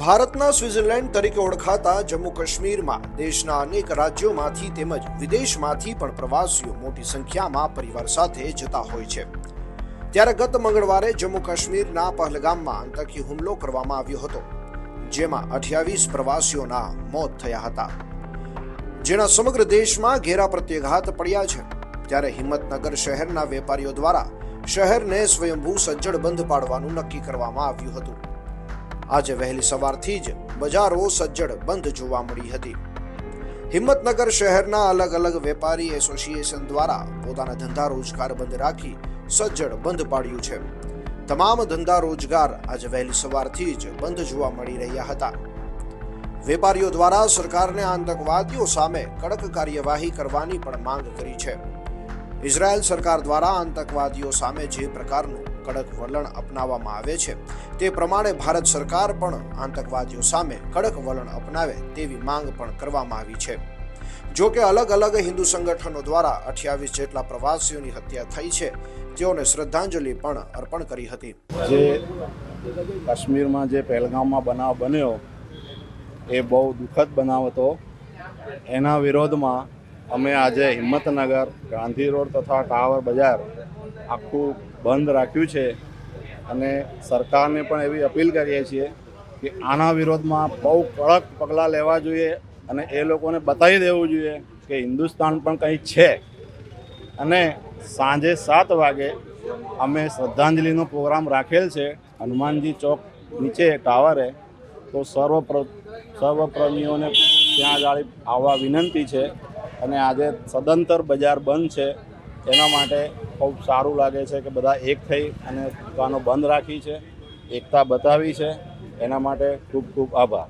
ભારતના સ્વિટ્ઝરલેન્ડ તરીકે ઓળખાતા જમ્મુ કાશ્મીરમાં દેશના અનેક રાજ્યોમાંથી તેમજ વિદેશમાંથી પણ પ્રવાસીઓ મોટી સંખ્યામાં પરિવાર સાથે જતા હોય છે. ત્યારે ગત મંગળવારે જમ્મુ કાશ્મીરના પહલગામમાં આતંકી હુમલો કરવામાં આવ્યો હતો, જેમાં અઠ્યાવીસ પ્રવાસીઓના મોત થયા હતા. જેના સમગ્ર દેશમાં ઘેરા પ્રત્યાઘાત પડ્યા છે. ત્યારે હિંમતનગર શહેરના વેપારીઓ દ્વારા શહેરને સ્વયંભૂ સજ્જડ બંધ પાડવાનું નક્કી કરવામાં આવ્યું હતું. આજે વહેલી સવારથી જ બજારો સજ્જડ બંધ જોવા મળી હતી. હિંમતનગર શહેરના અલગ અલગ વેપારી એસોસિએશન દ્વારા પોતાના ધંધા રોજગાર બંધ રાખી સજ્જડ બંધ પાડ્યું છે. તમામ ધંધા રોજગાર આજે વહેલી સવારથી જ બંધ જોવા મળી રહ્યા હતા. વેપારીઓ દ્વારા સરકારને આતંકવાદીઓ સામે કડક કાર્યવાહી કરવાની પણ માંગ કરી છે. ઇઝરાયલ સરકાર દ્વારા આતંકવાદીઓ સામે જે પ્રકારનું કડક વલણ અપનાવવામાં આવે છે. તે પ્રમાણે ભારત સરકાર પણ આતંકવાદીઓ સામે કડક વલણ અપનાવે તેવી માંગ પણ કરવામાં આવી છે. જો કે અલગ અલગ હિન્દુ સંગઠનો દ્વારા અઠ્યાવીસ જેટલા પ્રવાસીઓની હત્યા થઈ છે, તેઓને શ્રદ્ધાંજલિ પણ અર્પણ કરી હતી. જે કાશ્મીરમાં જે પહેલગામમાં બનાવ બન્યો, એ બહુ દુઃખદ બનાવ હતો. એના વિરોધમાં અમે આજે હિંમતનગર, ગાંધી રોડ તથા ટાવર બજાર આખું બંધ રાખ્યું છે અને સરકારને પણ એવી અપીલ કરીએ છીએ કે આના વિરોધમાં બહુ કડક પગલાં લેવા જોઈએ અને એ લોકોને બતાવી દેવું જોઈએ કે હિન્દુસ્તાન પણ કંઈ છે. અને સાંજે સાત વાગે અમે શ્રદ્ધાંજલિનો પ્રોગ્રામ રાખેલ છે હનુમાનજી ચોક નીચે ટાવરે, તો સર્વ સર્વપ્રમીઓને સર્વપ્રેમીઓને ત્યાં આગળ આવવા વિનંતી છે અને આજે સદંતર બજાર બંધ છે. એના માટે ખૂબ સારું લાગે છે કે બધા એક થઈ અને દુકાનો બંધ રાખી છે, એકતા બતાવી છે. એના માટે ખૂબ ખૂબ આભાર.